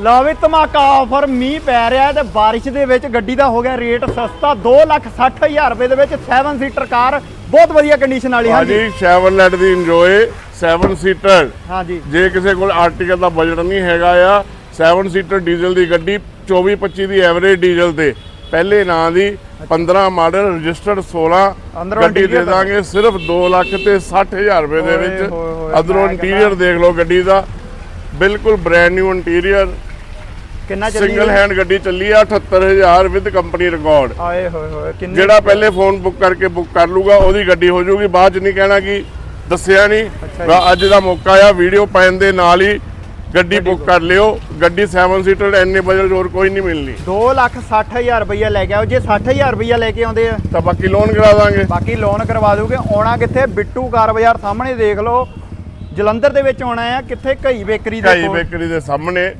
ਲਓ ਵੀ ਧਮਾਕਾ ਆਫਰ ਮੀਂਹ ਪੈ ਰਿਹਾ ਤੇ ਬਾਰਿਸ਼ ਦੇ ਵਿੱਚ ਗੱਡੀ ਦਾ ਹੋ ਗਿਆ ਰੇਟ ਸਸਤਾ 260000 ਰੁਪਏ ਦੇ ਵਿੱਚ 7 ਸੀਟਰ ਕਾਰ ਬਹੁਤ ਵਧੀਆ ਕੰਡੀਸ਼ਨ ਵਾਲੀ ਹਾਂਜੀ। ਹਾਂਜੀ ਸ਼ੈਵਰਲੈਟ ਦੀ ਇੰਜੋਏ 7 ਸੀਟਰ ਹਾਂਜੀ। ਜੇ ਕਿਸੇ ਕੋਲ ਆਰਟੀਕਲ ਦਾ ਬਜਟ ਨਹੀਂ ਹੈਗਾ ਆ 7 ਸੀਟਰ ਡੀਜ਼ਲ ਦੀ ਗੱਡੀ 24 25 ਦੀ ਐਵਰੇਜ ਡੀਜ਼ਲ ਤੇ। ਪਹਿਲੇ ਨਾਂ ਦੀ 15 ਮਾਡਲ ਰਜਿਸਟਰਡ 16 ਅੰਦਰੋਂ ਗੱਡੀ ਦੇ ਦਾਂਗੇ ਸਿਰਫ 2 ਲੱਖ ਤੇ 60000 ਰੁਪਏ ਦੇ ਓਏ ਵਿੱਚ। ਹੋਏ ਹੋਏ, ਅਦਰੋਂ ਮੈਂ ਇੰਟੀਰੀਅਰ ਦੇਖ ਲਓ ਗੱਡੀ ਦਾ। ਬਿਲਕੁਲ ਬ੍ਰੈਂਡ ਨਿਊ ਇੰਟੀਰੀਅਰ ਕਿੰਨਾ ਚੱਲੀ ਸਿੰਗਲ ਹੈਂਡ ਗੱਡੀ ਚੱਲੀ ਆ 78000 ਵਿਦ ਕੰਪਨੀ ਰਿਕਾਰਡ ਆਏ ਹੋਏ ਹੋਏ ਕਿੰਨੇ ਜਿਹੜਾ ਪਹਿਲੇ ਫੋਨ ਬੁੱਕ ਕਰਕੇ ਬੁੱਕ ਕਰ ਲੂਗਾ ਉਹਦੀ ਗੱਡੀ ਹੋ ਜਾਊਗੀ ਬਾਅਦ ਚ ਨਹੀਂ ਕਹਿਣਾ ਕਿ ਦੱਸਿਆ ਨਹੀਂ। ਅੱਜ ਦਾ ਮੌਕਾ ਆ ਵੀਡੀਓ ਪੈਣ ਦੇ ਨਾਲ ਹੀ ਗੱਡੀ ਬੁੱਕ ਕਰ ਲਿਓ। ਗੱਡੀ 7 ਸੀਟਰ ਐਨੇ ਬਜਟ ਹੋਰ ਕੋਈ ਨਹੀਂ ਮਿਲਣੀ। 260000 ਰੁਪਈਆ ਲੈ ਕੇ ਆਓ। ਜੇ 60000 ਰੁਪਈਆ ਲੈ ਕੇ ਆਉਂਦੇ ਆ ਤਾਂ ਬਾਕੀ ਲੋਨ ਕਰਾ ਦਾਂਗੇ। ਬਾਕੀ ਲੋਨ ਕਰਵਾ ਦੋਗੇ ਆਉਣਾ ਕਿੱਥੇ? ਬਿੱਟੂ ਕਾਰ ਬਾਜ਼ਾਰ ਸਾਹਮਣੇ ਦੇਖ ਲਓ। ਜਲੰਧਰ ਦੇ ਵਿੱਚ ਆਉਣਾ ਆ। ਕਿੱਥੇ? ਘਈ ਬੇਕਰੀ ਦੇ ਕੋਲ। ਬੇਕਰੀ ਦੇ ਸਾਹਮਣੇ।